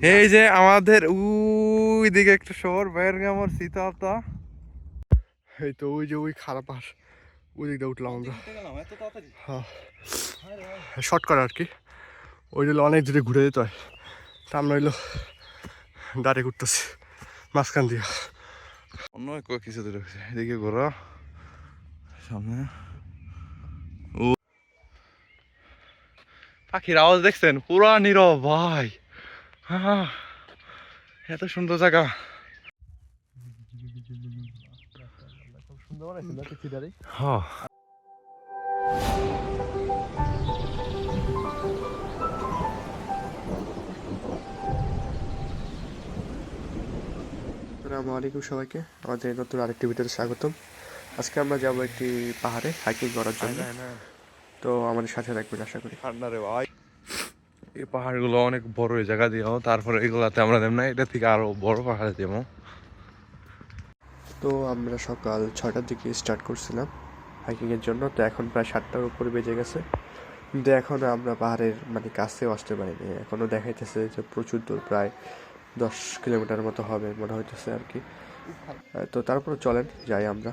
এই যে আমাদের ওই দিকে একটা শহর বাইরে আমার সীতাতা এই তো ওই যে ওই খারাপ আর ওই দিকটা উঠলাম আমরা। হ্যাঁ। শর্ট করা আর কি। ওই জন্য অনেক দূরে ঘুরে যেতে হয়। তা আমরা হইল ডাইরেক্ট উঠতেছি মাঝখান দিয়ে। অন্য কিছু দূরে এদিকে ঘোরা সামনে। ও। পাখির আওয়াজ দেখছেন? পুরা নীরব ভাই। এত সুন্দর জায়গা। হ্যাঁ। আসসালামু আলাইকুম সবাইকে। আমাদের নতুন আরেকটি ভিডিওতে স্বাগতম। আজকে আমরা যাব একটি পাহাড়ে হাইকিং করার জন্য। তো আমাদের সাথে থাকবেন আশা করি। ঠান্ডা রে ভাই। এই পাহাড়গুলো অনেক বড় এই জায়গা দিয়েও তারপরে এগুলাতে আমরা দেব না এটা থেকে আরও বড় পাহাড়ে দেবো। তো আমরা সকাল ছটার দিকে স্টার্ট করছিলাম হাইকিংয়ের জন্য তো এখন প্রায় সাতটার উপরে বেজে গেছে। কিন্তু এখনও আমরা পাহাড়ের মানে কাছেও আসতে পারিনি এখনও দেখাইতেছে যে প্রচুর দূর প্রায় দশ কিলোমিটার মতো হবে মনে হইতেছে আর কি। তো তারপরে চলেন যাই আমরা।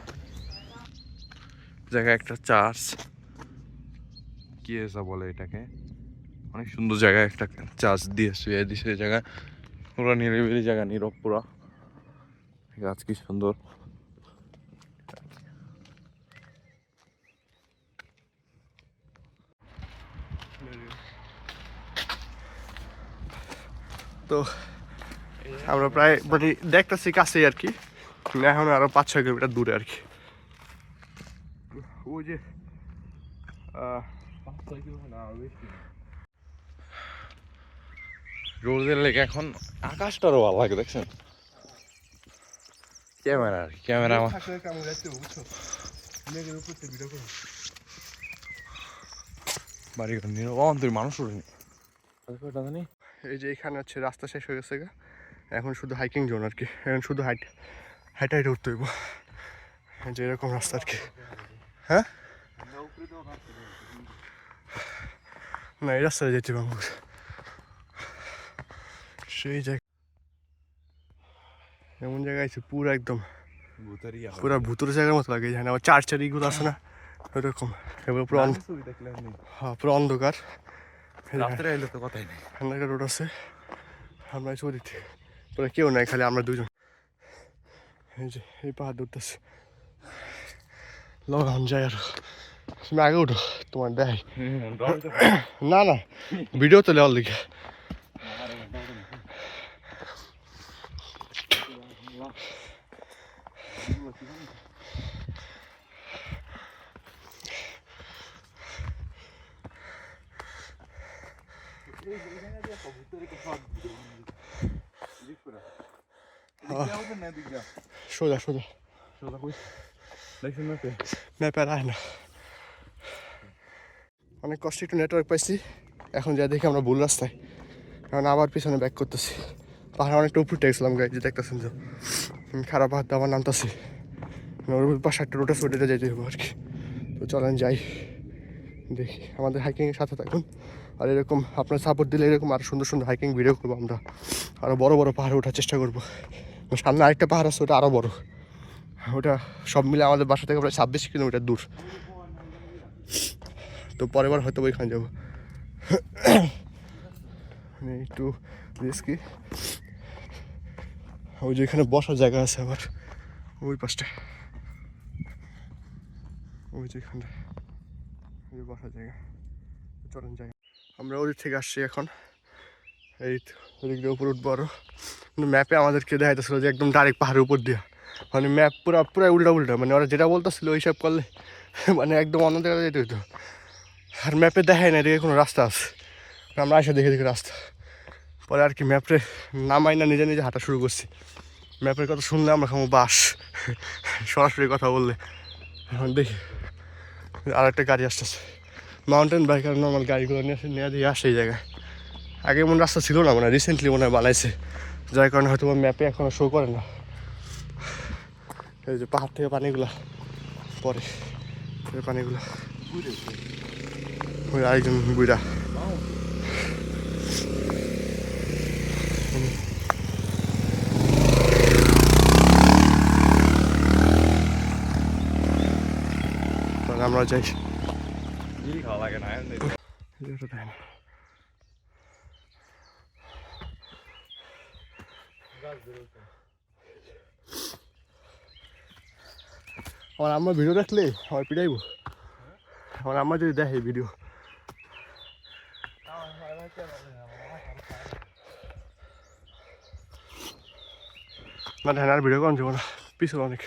জায়গা একটা চার্চ কি এসা বলে এটাকে? অনেক সুন্দর জায়গা একটা চার্চ দিয়ে শুয়ে দিছে জায়গা পুরো নিরিবিলি জায়গা, নীরব পুরা। গাছ কি সুন্দর। তো আমরা প্রায় মানে দেখতেছি কাছেই আর কি। এখন আরও পাঁচ, ছয় কিলোমিটার দূরে আর কি। ওই যে রোদের লেগে এখন আকাশটারও ভালো লাগে দেখছেন? ক্যামেরা আর ক্যামেরা আমার। বাড়ি ঘর নীরব অন্তর মানুষ উঠেনি জানি এই যে এখানে হচ্ছে রাস্তা শেষ হয়ে গেছে গা। এখন শুধু হাইকিং জোন আর কি। এখন শুধু হাইট হাইট হাইটে উঠতে হইব। যে এরকম রাস্তা আর কি। হ্যাঁ? না এই রাস্তায় যেতে পারব। সেই জায়গা এমন জায়গায় আছে পুরো একদম। পুরো ভুতুর জায়গার মতো লাগে এখানে। আবার চার চারিগুলো আছে না? ওইরকম। এবার পুরো হ্যাঁ পুরো অন্ধকার। রোড আছে। আমরা চলে দিতে পুরো কেউ নাই খালি আমরা দুজন। এই যে এই পাহাড় উঠতেছে লগান যায় আর। তুমি আগে উঠো তোমার দেয় না না। ভিডিও তো লেওয়ার লিখে সোজা সোজা। ম্যাপে আর আয় না। অনেক কষ্ট একটু নেটওয়ার্ক পাইছি। এখন যা দেখি আমরা ভুল রাস্তায়। কারণ আবার পিছনে ব্যাক করতেছি। পাহাড় অনেকটা উপরে গেছিলাম গাড়ি যে দেখতেছেন আমি খারাপ হাত আবার নামতেছি। ওর পাশে একটা রোটা সোটাতে যাইতে হব আর কি তো চলেন যাই, দেখি। আমাদের হাইকিংয়ের সাথে থাকুন। আর এরকম আপনার সাপোর্ট দিলে এরকম আরও সুন্দর সুন্দর হাইকিং ভিডিও করব আমরা। আরও বড় বড় পাহাড়ে ওঠার চেষ্টা করব। সামনে আরেকটা পাহাড় আছে, ওটা আরও বড়। ওটা সব মিলে আমাদের বাসা থেকে প্রায় ছাব্বিশ কিলোমিটার দূর। তো পরের বার হয়তো ওইখানে যাব। মানে একটু রিস্কি ওই যে এখানে বসার জায়গা আছে আবার ওই পাশটা ওই যে এখানটা ওই বসার জায়গা। চলেন জায়গা আমরা ওদিক থেকে আসছি এখন। এই ওদিক দিয়ে উপর উঠবো আরও। কিন্তু ম্যাপে আমাদেরকে দেখাইতেছিল যে একদম ডাইরেক্ট পাহাড়ের উপর দিয়া। মানে ম্যাপ পুরো পুরো উল্টা উল্টা মানে ওরা যেটা বলতেছিল ওই সব করলে মানে একদম অন্য জায়গায় যেতে হতো আর ম্যাপে দেখায় না, এদিকে কোনো রাস্তা আছে। আমরা এসে দেখে দেখে রাস্তা। পরে আর কি ম্যাপে নামাই না, নিজে নিজে হাঁটা শুরু করছি। ম্যাপের কথা শুনলে আমরা খাব বাস। সরাসরি কথা বললে। এখন দেখি আর একটা গাড়ি আসতেছে। মাউন্টেন বাইক আর নর্মাল গাড়িগুলো নিয়ে আসে, নিয়ে দিয়ে আসে এই জায়গায়। আগে এমন রাস্তা ছিল না মানে রিসেন্টলি মনে হয় বানাইছে। যার কারণে হয়তো ম্যাপে এখনও শো করে না। এই যে পাহাড় থেকে পানিগুলো, পরে পানিগুলো। আরেকজন বুড়া আমরা যাই। খাওয়া লাগে না। আমার আম্মা ভিডিও দেখলে, আমার পিটাইব। আমার আম্মা যদি দেখে ভিডিও না আর ভিডিও কম যাব না, পিছনে অনেক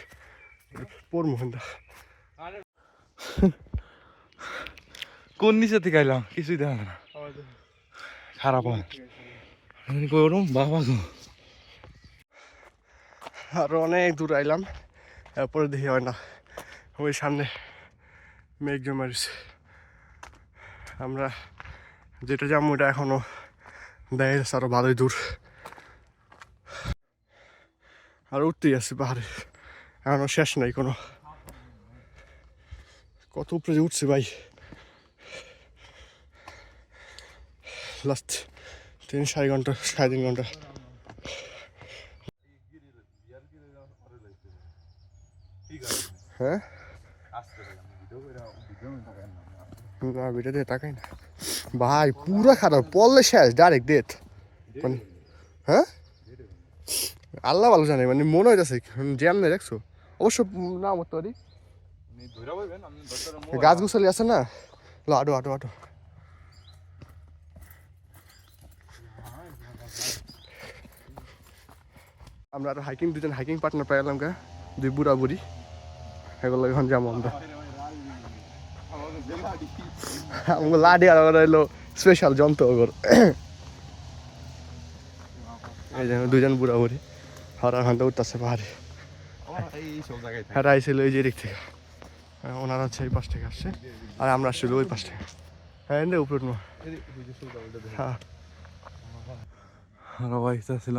পর মোহনদা কোন নিচে থেকে আইলাম? কিছুই দেখা না। খারাপ হয়। বাবা গো। আরও অনেক দূর আইলাম, এরপরে দেখি হয় না। ওই সামনে মেঘ জমারিছে আমরা যেটা যাব, ওটা এখনও দেখা যাচ্ছে আরও ভালোই দূর। আর উঠতেই আছে পাহাড়ে। এখনও শেষ নাই কোনো। কত উপরে উঠছে ভাই। লাস্ট তিন সাড়ে ঘণ্টা, সাড়ে তিন ঘণ্টা। হ্যাঁ? না বেটা দিয়ে তাকাই না। ভাই, পুরো খারাপ। পড়লে শেষ ডাইরেক্ট ডেট মানে হ্যাঁ? আল্লাহ ভালো জানে মানে মনে হইতেছে জ্যাম নেই, দেখছ? অবশ্য না মতো পারি গাছ গুছালি আছে না? লো আটো আটো আটো। আমরা আর হাইকিং দুজন হাইকিং পার্টনার পাইলাম গা দুই বুড়া বুড়ি এগুলো এখন যাব আমরা। আমাকে লাডি আর হলো স্পেশাল যন্ত্র ওগর এই যে দুজন বুড়া বুড়ি হরা ঘণ্টা উঠতেছে পাহাড়ে হ্যাঁ আইছিল ওই যে দিক থেকে। ওনারা হচ্ছে এই পাশ থেকে আসছে। আর আমরা আসছিল ওই পাশ থেকে। হ্যাঁ উপরে উঠবো। হ্যাঁ। ভাই ছিল?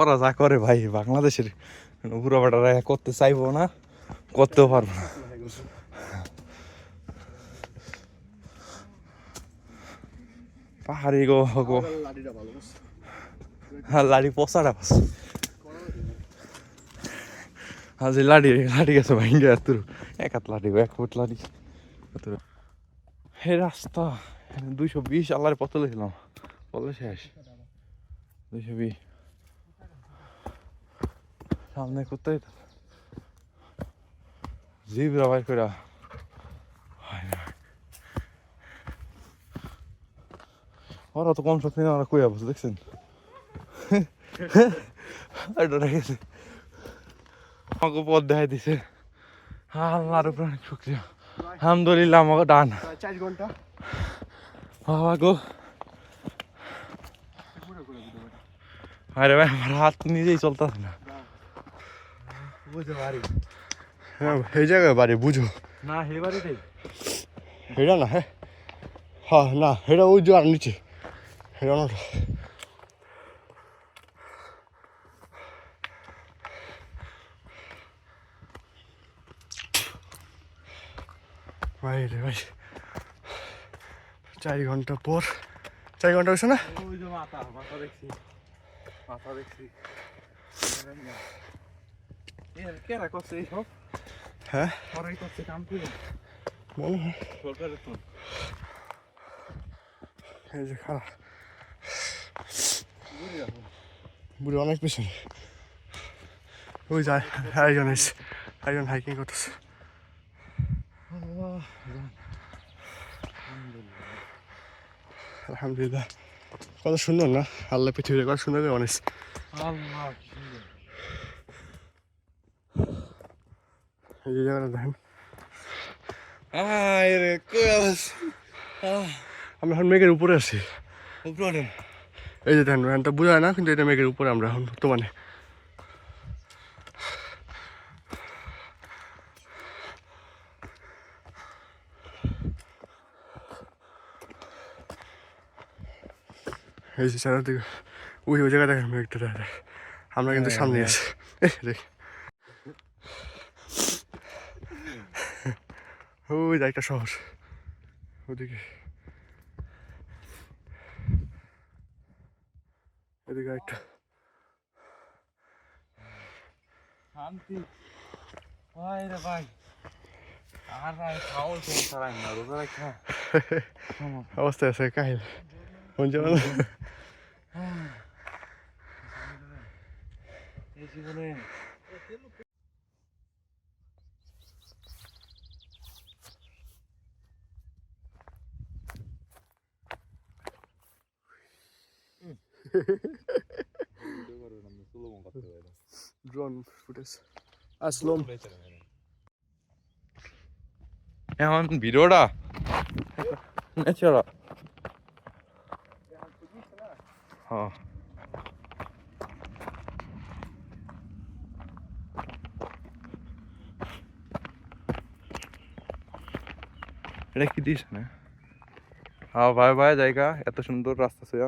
ওরা যা করে ভাই, বাংলাদেশের বুড়ো বাটারা করতে চাইব না, করতেও পারব না। পাহাড়ি গো গো? হ্যাঁ লাড়ি পচাটা আজ এই লাড়ি লাড়ি গেছে ভাইঙ্গে তোর এক হাত লাড়ি, এক ফুট লাড়ি। তোর হে রাস্তা দুইশো বিশ আল্লাহর পথ লিখলাম বলে শেষ। দুইশো বিশ। সামনে কোথায় জিবরা ভাই করে ওরা তো কম শক্তি না ওরা কই আবস দেখছেন? ডরে গেছে। আমাকে পথ দেখাই দিছে। আল্লাহর উপরে অনেক শুক্রিয়া। আলহামদুলিল্লাহ আমাকে ডান চার ঘণ্টা। বাবা গো। আরে ভাই আমার হাত নিজেই চলতেছে না। পারি হ্যাঁ এই জায়গায় বাড়ি বুঝো। না হে না হ্যাঁ। হ্যাঁ না ওই যে আর নিচে। না ভাই রে ভাই। চার ঘণ্টা পর। চার ঘণ্টা হয়েছে না? ওই যে মাথা মাথা দেখছি। মাথা দেখছি। কেরা করছে এই সব ওরাই করছে কাম করে। হয় এই যে খারাপ। বুড়ি অনেক পেছনে। ওই যায় একজন এসে একজন হাইকিং করতেছে। আলহামদুলিল্লাহ। কত সুন্দর না? আল্লাহ পৃথিবীতে কত সুন্দর অনেক আল্লাহ এই যে জায়গাটা দেখেন। আয় কই আমরা এখন মেঘের উপরে আছি। উপরে এই যে দেখেন এটা বোঝা যায় না কিন্তু এটা মেঘের উপরে আমরা এখন বর্তমানে এই যে চারিদিকে ওই ওই জায়গা দেখেন মেঘটা দেখা যায় আমরা কিন্তু হ্যাঁ, সামনে হ্যাঁ। আছি। দেখ। ওই যে একটা শহর। ওদিকে। এদিকে একটা শান্তি। ভাই রে ভাই। অবস্থা আছে কাহিল। কোন যেমন এই জীবনে ড্রোন ফুটেজ আসলম এখন ভিডিওটা ন্যাচারাল হ্যাঁ এটা কি দিস না? হ্যাঁ ভাই ভাই জায়গা এত সুন্দর রাস্তা ছিল